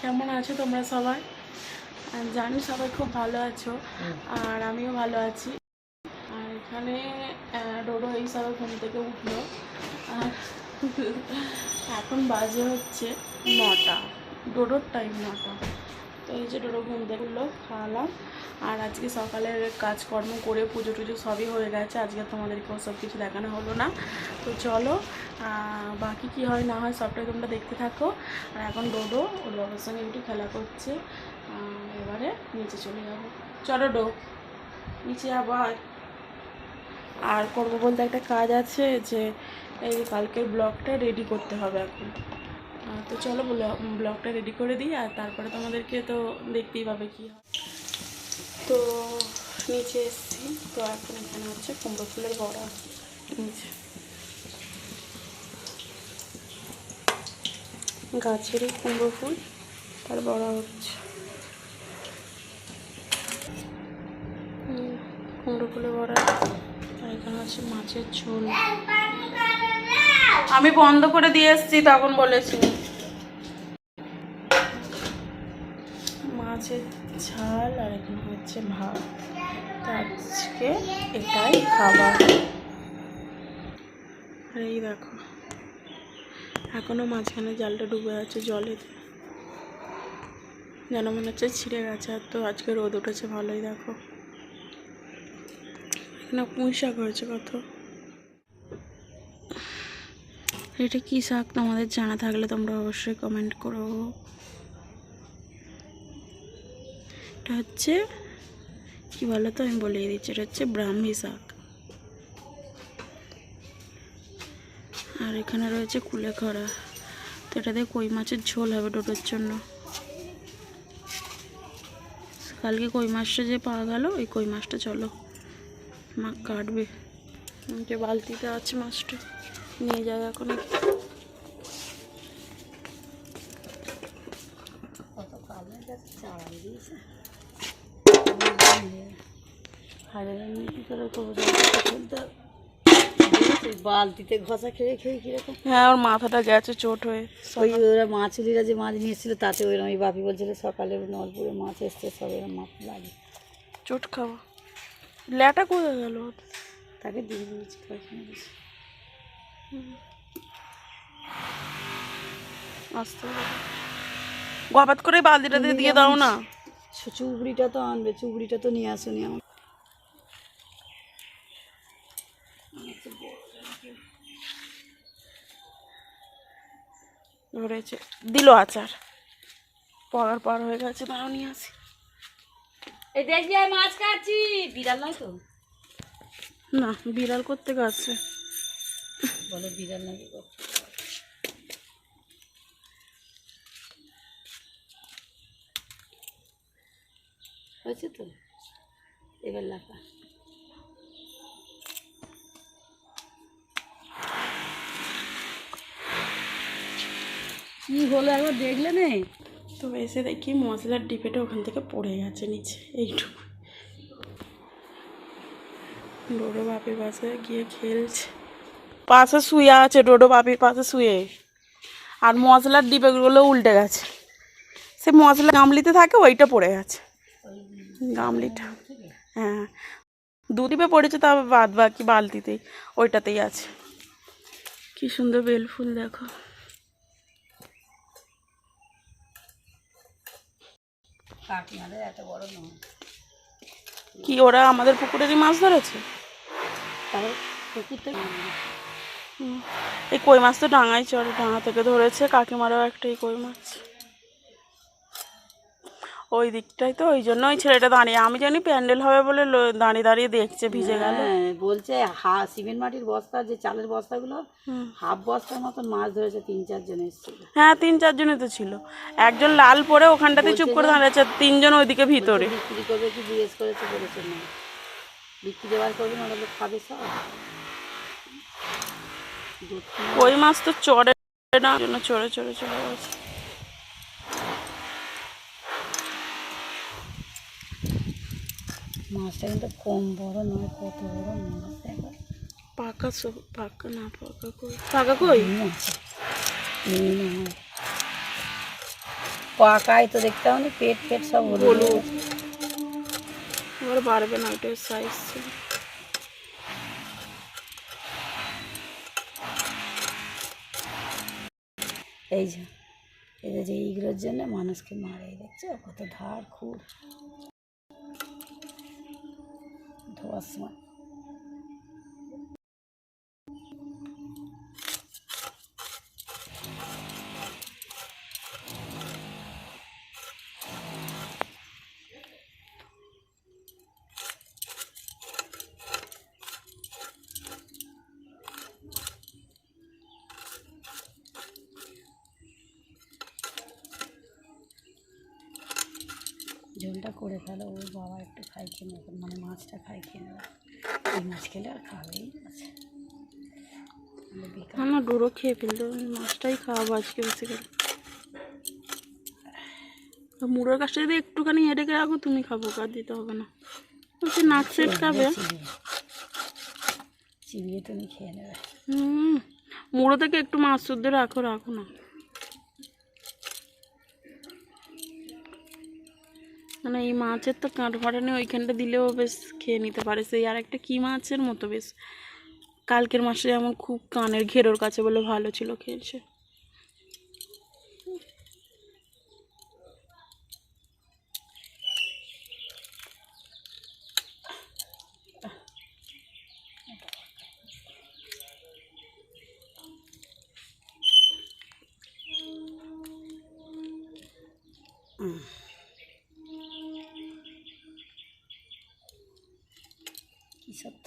কেমন আছো তোমরা সবাই? জানি সবাই খুব ভালো আছো আর আমিও ভালো আছি। আর এখানে ডোডো এই সবাই ঘুম থেকে উঠল। আর এখন বাজে হচ্ছে নটা ডোডোর টাইম নটা। তো এই যে ডোডো ঘুম থেকে উঠল খাওয়ালাম। আর আজকে সকালের কাজকর্ম করে পুজো টুজো সবই হয়ে গেছে। আজকে তোমাদেরকেও সব কিছু দেখানো হলো না। তো চলো বাকি কি হয় না হয় সবটাই তোমরা দেখতে থাকো। আর এখন ডোডো ওর বাবার সঙ্গে একটু খেলা করছে। এবারে নিচে চলে যাব। চলো ডো, নিচে আবার। আর করব বলতে একটা কাজ আছে যে, এই কালকের ব্লগটা রেডি করতে হবে এখন। তো চলো ব্লগটা রেডি করে দিই, আর তারপরে তোমাদেরকে তো দেখতেই পাবে কি হয়। তো নিচে এসেছি। তো এখন এখানে হচ্ছে কুমড়ো ফুলের বড়া। নিচে। গাছেরই কুমড়ো ফুল, তার বড়া হচ্ছে। কুমড়ো ফুলের বড়া আর এখানে হচ্ছে মাছের ঝোল। আমি বন্ধ করে দিয়ে এসেছি, তখন বলেছি। মাছের ঝাল আর এখানে হচ্ছে ভাত। আজকে এটাই খাবার। এই দেখো। এখনও মাঝখানে জালটা ডুবে আছে, জলে যেন মনে হচ্ছে ছিঁড়ে গেছে, আর তো আজকে রোদ উঠেছে ভালোই, দেখো। এখানে পুঁই শাক হয়েছে কত। এটা কী শাক তোমাদের জানা থাকলে তোমরা অবশ্যই কমেন্ট করো। এটা হচ্ছে, কী বলো তো আমি বলে দিচ্ছি, এটা হচ্ছে ব্রাহ্মী শাক। আর এখানে রয়েছে কুলেখড়া তো এটাতে কই মাছের ঝোল হবে ডোটোর জন্য। কালকে কই মাছটা যে পাওয়া গেল, ওই কই মাছটা চলো। মা কাটবে। যে বালতিতে আছে মাছটা, নিয়ে যায় এখন বালতিতে ঘষা খেয়ে খেয়ে কীরকম? হ্যাঁ ওর মাথাটা গেছে চোট হয়ে। ওই ওরা মাছুলিরা যে মাছ নিয়ে এসেছিল তাতে ওইরকম ওই বাপি বলছিল সকালে নলপুরে মাছ এসছে সব এরকম মাছ লাগে। চোট খাওয়া ল্যাটা কোথায় গেল? তাকে দিয়ে দিয়েছি। আসতে হবে করে বালতিটা দিয়ে দিয়ে দাও না। চুবড়িটা তো আনবে চুবড়িটা তো নিয়ে আসুনি আমার ধরেছে দিল আচার। পড়ার পার হয়ে গেছে তাও নিয়ে আসি। এই দেখবি আমি মাছ কাটছি। বিড়াল নয় তো? না বিড়াল করতে গেছে বলে বিড়াল নাকি করছে। হয়েছে তো? এবার লাফা কি হলো একবার দেখলে নে। তো এসে দেখি মশলার ডিপেটা ওখান থেকে পড়ে গেছে নিচে, এইটুকু। ডোডো বাপির পাশে গিয়ে খেলছে। পাশে শুয়ে আছে ডোডো বাপির পাশে শুয়ে। আর মশলার ডিপেগুলো উল্টে গেছে। সে মশলা গামলিতে থাকে, ওইটা পড়ে গেছে। গামলিটা হ্যাঁ। দু ডিপে পড়েছে তবে বাদ বাকি বালতিতেই, ওইটাতেই আছে। কি সুন্দর বেল ফুল দেখো। কাকিমাদের এত বড় নয়। কি ওরা আমাদের পুকুরেরই মাছ ধরেছে? তাহলে পুকুর থেকে হুম। এই কই মাছ তো ডাঙায় চড়ে ডাঙা থেকে ধরেছে কাকিমারাও একটা এই কই মাছ। ওই দিকটাই তো ওই জন্য ওই ছেলেটা দাঁড়িয়ে আমি জানি প্যান্ডেল হবে বলে দাঁড়িয়ে দাঁড়িয়ে দেখছে ভিজে গেল। হ্যাঁ বলছে হা সিমেন্ট মাটির বস্তা যে চালের বস্তাগুলো হাফ বস্তার মতন মাছ ধরেছে তিন চারজন এসেছিল। হ্যাঁ তিন চারজনই তো ছিল। একজন লাল পরে ওখানটাতে চুপ করে দাঁড়িয়েছে তিনজন ওইদিকে ভিতরে। বিক্রি করবে কি জিজ্ঞেস করেছে বলেছে না। বিক্রি দেওয়ার করবে না ওরা খাবে সব। কই মাছ তো চড়ে না জন্য চড়ে চড়ে চলে গেছে। মাছটা কিন্তু কম বড় নয় কত বড় মাছ দেখো। পাকা সব পাকা না পাকা কই? পাকা কই? পাকায় তো দেখতে হবে পেট পেট সব হলুদ। এবার বাড়বে না ওইটার সাইজ এই যে যে এইগুলোর জন্য মানুষকে মারে দেখছ? কত ধার খুব। ধোয়ার সময় ঝোলটা করে ফেলো ওর বাবা একটু খাই খেয়ে নেবে মানে মাছটা খাই খেয়ে নেবে। এই মাছ খেলে আর খাবেই আছে না ডোরো খেয়ে ফেলতো মাছটাই খাওয়াবো আজকে বেশি করে মুড়োর কাছটা যদি একটুখানি হেঁটে রাখো তুমি খাব কার দিতে হবে না। বলছি নাক সেট খাবে। চিবিয়ে তুমি খেয়ে নেবে। হুম মুড়ো থেকে একটু মাছ শুদ্ধ রাখো রাখো না। মানে এই মাছের তো কাঁট ফাটানি ওইখানটা দিলেও বেশ খেয়ে নিতে পারে। সেই আর একটা কী মাছের মতো বেশ। কালকের মাসে যেমন খুব কানের ঘেরোর কাছে বলে ভালো ছিল খেয়েছে।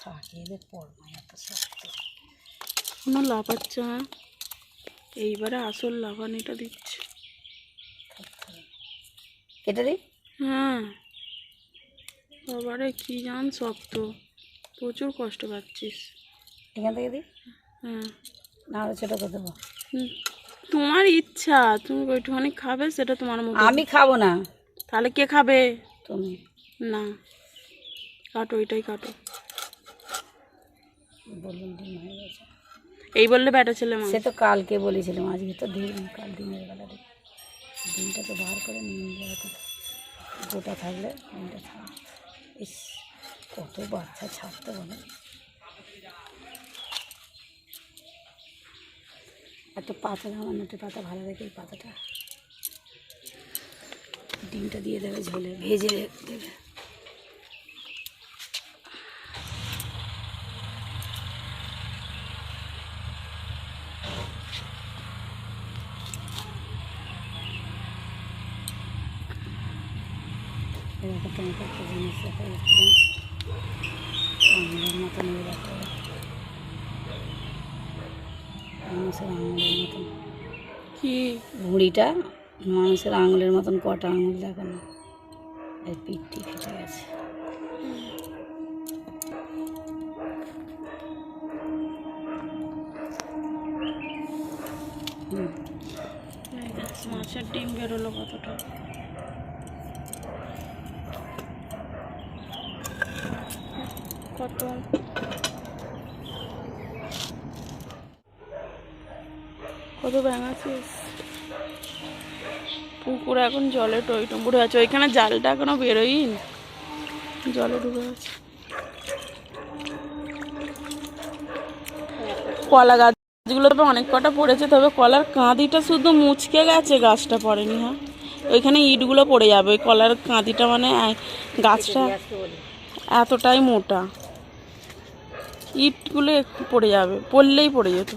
কী সব থাকে এদের এত শক্ত কোনো লাফাচ্ছে হ্যাঁ? এইবারে আসল লাফানিটা দিচ্ছে। কেটে দিই হ্যাঁ। বাবারে কি জান শক্ত। প্রচুর কষ্ট পাচ্ছিস। এখান থেকে দিই হ্যাঁ। না আরও ছোটো করে দেবো তোমার ইচ্ছা তুমি ওইটুখানি খাবে সেটা তোমার মুখে আমি খাব না। তাহলে কে খাবে? তুমি। না। কাটো ওইটাই কাটো। বলুন ডিম হয়ে গেছে এই বললে ব্যাটা ছেলে সে তো কালকে বলেছিলাম আজকে তো দিন কাল দিনের বেলা দিই ডিমটা তো বার করে নিয়ে তো গোটা থাকলে ডিমটা ছাড় ইস কত বাচ্চা ছাড়তে বলে। একটা পাতা আমার একটা পাতা ভালো দেখে এই পাতাটা। ডিমটা দিয়ে দেবে ঝোলে ভেজে দেবে এরকম তোমাকে একটা জিনিস দেখা যাচ্ছে আঙুলের মতো নিয়ে দেখো মানুষের আঙুলের মতন কি ভুঁড়িটা মানুষের আঙুলের মতন কটা আঙুল দেখানো এই পিঠটি ফেটে গেছে। মাছের ডিম বেরোলো কতটা? কত? কত ব্যাঙ আছিস পুকুর এখন জলে টই টম্বুরে আছে। ওইখানে জালটা এখনও বেরোই জলে ডুবে আছে। কলা গাছগুলো তবে অনেক কটা পড়েছে, তবে কলার কাঁদিটা শুধু মুচকে গেছে, গাছটা পড়েনি হ্যাঁ? ওইখানে ইটগুলো পড়ে যাবে। ওই কলার কাঁদিটা মানে গাছটা এতটাই মোটা। ইটগুলো একটু পড়ে যাবে, পড়লেই পড়ে যেত।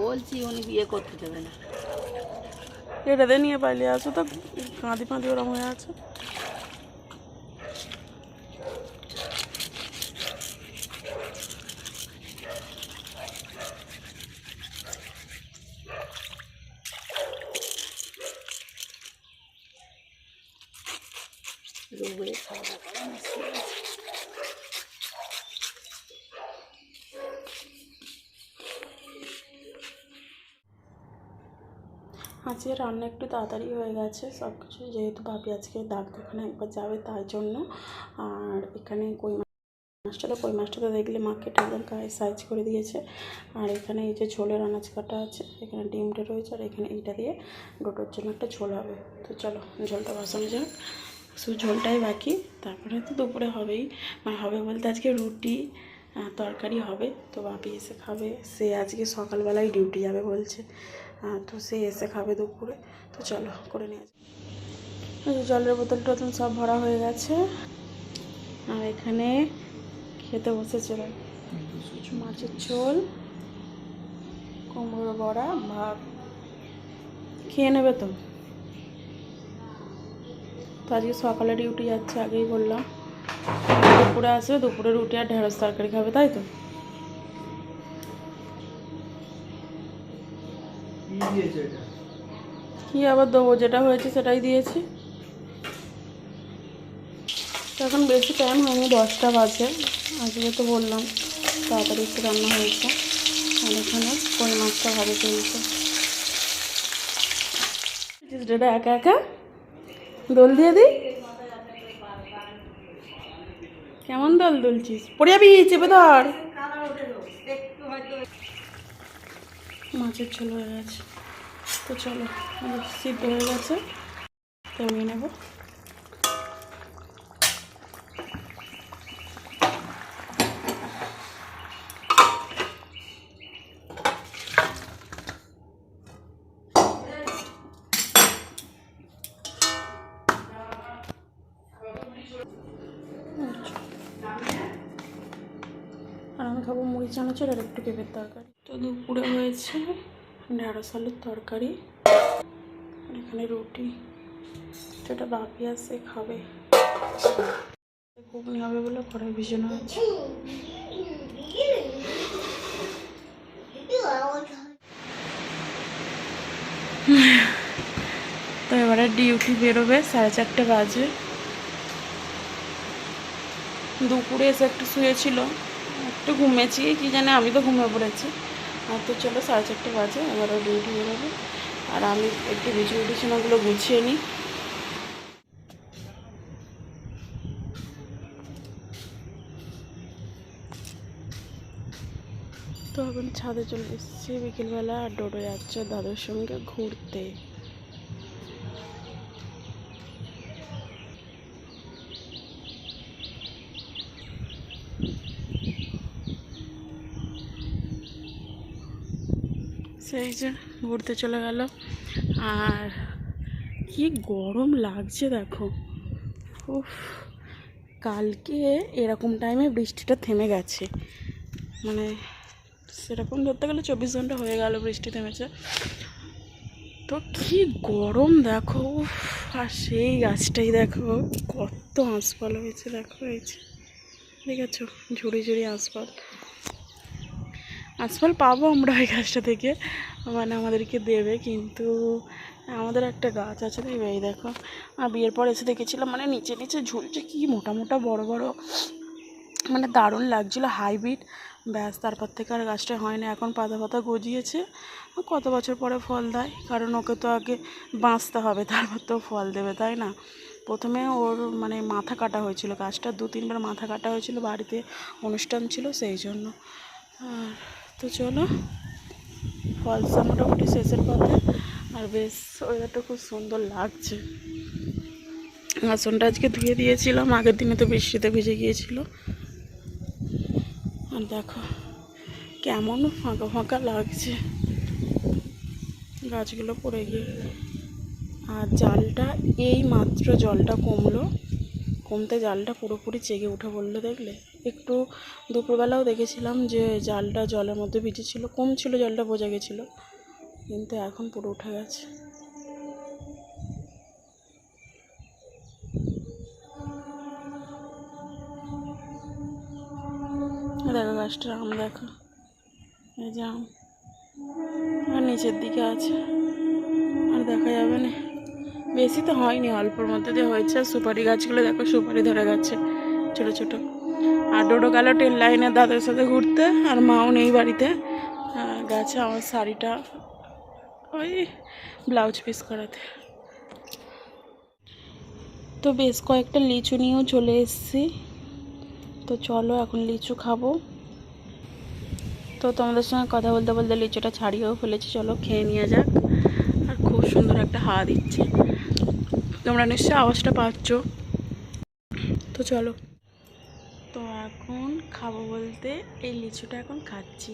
বলছি উনি বিয়ে করতে দেবে না। এটাতে নিয়ে পালিয়ে আসো তো। কাঁদি ফাঁদি ওরম হয়ে আছে। রোগরে খাওয়া দাওয়া আজকে রান্না একটু তাড়াতাড়ি হয়ে গেছে সব কিছু যেহেতু ভাবি আজকে ডাক্তারখানা একবার যাবে তাই জন্য। আর এখানে কই মাছটা কই মাছটা তো দেখলে মা কেটে একদম গায়ে সাইজ করে দিয়েছে। আর এখানে এই যে ঝোলের আনাজ কাটা আছে, এখানে ডিমটা রয়েছে আর এখানে এইটা দিয়ে ডোটোর জন্য একটা ঝোল হবে। তো চলো ঝোলটা বসানো যাক। শুধু ঝোলটাই বাকি, তারপরে তো দুপুরে হবেই। মানে হবে বলতে আজকে রুটি তরকারি হবে। তো বাপি এসে খাবে, সে আজকে সকালবেলায় ডিউটি যাবে বলছে। তো সে এসে খাবে দুপুরে। তো চলো, করে নিয়ে যাই জলের বোতল টোতল সব ভরা হয়ে গেছে। আর এখানে খেতে বসেছে ওরা। মাছের ঝোল, কুমড়োর বড়া, ভাত। খেয়ে নেবে তো? তো আজকে সকালে ডিউটি যাচ্ছে, আগেই বললাম। দুপুরে আসবে, দুপুরে রুটি আর ঢেঁড়স তরকারি খাবে, তাই তো? কি আবার দেবো? যেটা হয়েছে সেটাই দিয়েছি। এখন বেশি টাইম হয়নি, দশটা বাজে। আজকে তো বললাম, তাড়াতাড়ি একটু রান্না হয়েছে। আর এখানে কই মাছটা ভালো চলছে। যেটা একা একা? দোল দিয়ে দিই? কেমন দোল দুলছিস? পড়ে চেপে ধর। মাছের ঝোল হয়ে গেছে। তো চলো সিদ্ধ হয়ে গেছে। তেমনি নেব। আর আমি খাব মুড়ি, চানাচুর আর একটু পেঁপের তরকারি। তো দুপুরে হয়েছে ঢেঁড়স আলুর তরকারি এখানে রুটি। যেটা বাপি আছে খাবে। ঘুগনি হবে বলে ঘরে ভিজানো আছে তো এবারে ডিউটি বেরোবে, সাড়ে চারটে বাজে। দুপুরে এসে একটু শুয়েছিল, একটু ঘুমেছি, কি জানে আমি তো ঘুমিয়ে পড়েছি। তো চলো, সাড়ে চারটে বাজে আমারও ডিউটি বেরোবে আর আমি একটু বিছু বিছানাগুলো গুছিয়ে নিই। তো এখন ছাদে চলে এসেছি, বিকেলবেলা আর ডোডো যাচ্ছে দাদুর সঙ্গে ঘুরতে। সেই যে ঘুরতে চলে গেল। আর কি গরম লাগছে দেখো। উফ, কালকে এরকম টাইমে বৃষ্টিটা থেমে গেছে। মানে সেরকম ধরতে গেলে চব্বিশ ঘণ্টা হয়ে গেল বৃষ্টি থেমেছে। তো কি গরম দেখো আর সেই গাছটাই দেখো, কত আঁশফল হয়েছে দেখো হয়েছে আছে ঝুড়ি ঝুড়ি আঁশফল আঁশফল পাবো আমরা ওই গাছটা থেকে। মানে আমাদেরকে দেবে, কিন্তু আমাদের একটা গাছ আছে দেখবে এই দেখো। আর বিয়ের পর এসে দেখেছিলাম মানে নিচে নিচে ঝুলছে, কি মোটা মোটা, বড় বড়। মানে দারুণ লাগছিল হাইব্রিড ব্যাস, তারপর থেকে আর গাছটা হয় না এখন পাতা পাতা গজিয়েছে। কত বছর পরে ফল দেয়, কারণ ওকে তো আগে বাঁচতে হবে, তারপর তো ফল দেবে, তাই না? প্রথমে ওর মানে মাথা কাটা হয়েছিল, গাছটা দু তিনবার মাথা কাটা হয়েছিল, বাড়িতে অনুষ্ঠান ছিল, সেই জন্য। আর তো চলো, ফলসা মোটামুটি শেষের পথে, আর বেশ ওয়েদারটা খুব সুন্দর লাগছে। আসনটা আজকে ধুয়ে দিয়েছিলাম, আগের দিনে তো বৃষ্টিতে ভিজে গিয়েছিল। আর দেখো, কেমন ফাঁকা ফাঁকা লাগছে। গাছগুলো পড়ে গিয়ে। আর জালটা, এই মাত্র জলটা কমলো। কমতে জালটা পুরোপুরি জেগে উঠে বলল, দেখলে? একটু দুপুরবেলাও দেখেছিলাম যে জালটা জলের মধ্যে ভিজেছিল কম ছিল জলটা বোঝা গেছিল, কিন্তু এখন পুরো উঠে গেছে। দেখো গাছটার আম, দেখো। এই যে আম। আর নিচের দিকে আছে। আর দেখা যাবে না। বেশি তো হয়নি, অল্পর মধ্যে দিয়ে হয়েছে, সুপারি গাছগুলো দেখো সুপারি ধরে গেছে, ছোট ছোট। আর ডোডো গেল ট্রেন লাইনে দাদার সাথে ঘুরতে, আর মাও নেই বাড়িতে। গেছে আমার শাড়িটা ওই ব্লাউজ পিস করাতে। তো বেশ কয়েকটা লিচু নিয়েও চলে এসেছি। তো চলো এখন লিচু খাব। তো তোমাদের সঙ্গে কথা বলতে বলতে লিচুটা ছাড়িয়েও ফেলেছি, চলো খেয়ে নিয়ে যাক। আর খুব সুন্দর একটা হাওয়া দিচ্ছে। তোমরা নিশ্চয়ই আওয়াজটা পাচ্ছ। তো চলো। তো এখন খাব বলতে এই লিচুটা এখন খাচ্ছি।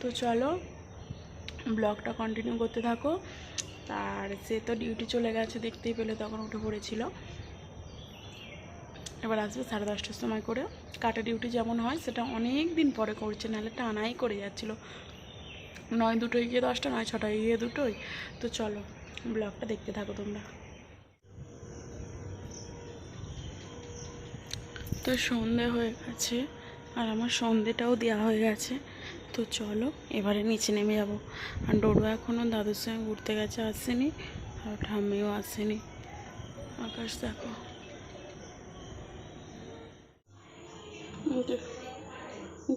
তো চলো, ব্লগটা কন্টিনিউ করতে থাকো। আর সে তো ডিউটি চলে গেছে, দেখতেই পেলে তখন উঠে পড়েছিল। এবার আসবে সাড়ে দশটার সময় করে। কাটা ডিউটি যেমন হয়, সেটা অনেক দিন পরে করছে, নাহলে টানাই করে যাচ্ছিল। নয় দুটোই গিয়ে দশটা, নয় ছটায় গিয়ে দুটোই তো চলো, ব্লগটা দেখতে থাকো তোমরা। তো সন্ধে হয়ে গেছে, আর আমার সন্ধেটাও দেওয়া হয়ে গেছে। তো চলো, এবারে নিচে নেমে যাব। আর ডোডো এখনও দাদুর সঙ্গে ঘুরতে গেছে, আসেনি, আর ঠাম্মিও আসেনি। আকাশ, দেখো।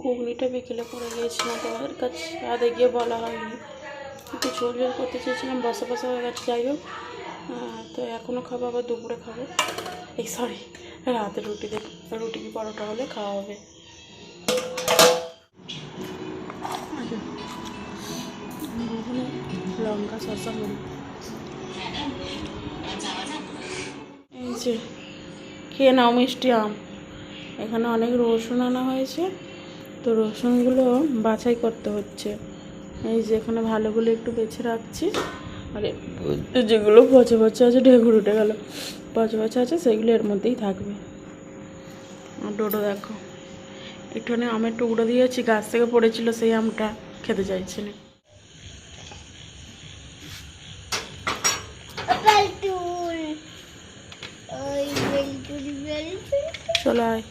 ঘুগনিটা বিকেলে করে গিয়েছিলাম তোমাদের কাছে আদে গিয়ে বলা হয়নি। একটু ঝোল ঝোল করতে চেয়েছিলাম, বসা বসা হয়ে গেছে, যাই হোক। তো এখনও খাব, আবার দুপুরে খাব। এই সরি রাতে রুটি দেব রুটি কি পরোটা হলে খাওয়া হবে। লঙ্কা, শসা মুড়ি এই যে, খেয়ে নাও মিষ্টি আম। এখানে অনেক রসুন আনা হয়েছে। তো রসুনগুলো বাছাই করতে হচ্ছে। এই যে, এখানে ভালোগুলো একটু বেছে রাখছি। আর, যেগুলো পচে পচে আছে ঢেকুর উঠে গেল। পচে পচে আছে, সেগুলো এর মধ্যেই থাকবে। ডোডো দেখো। একটুখানি আমের টুকরো দিয়েছি গাছ থেকে পড়েছিল সেই আমটা খেতে চাইছে না। চলে আয়।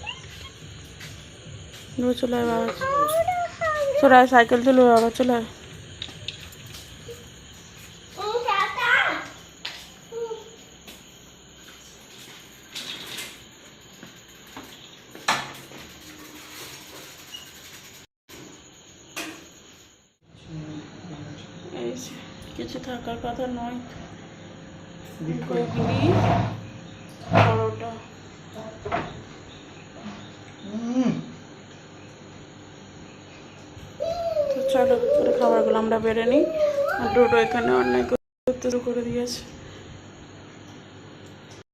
চলে আয় বাবা। চলে আয় সাইকেল চলে বাবা চলে আয় এই যে, কিছু থাকার কথা নয়। ঘুগনি পরোটা। তো চলো করে খাবারগুলো আমরা বেড়ে নিই। আর ডোডো এখানে অনেক শুরু করে দিয়েছে।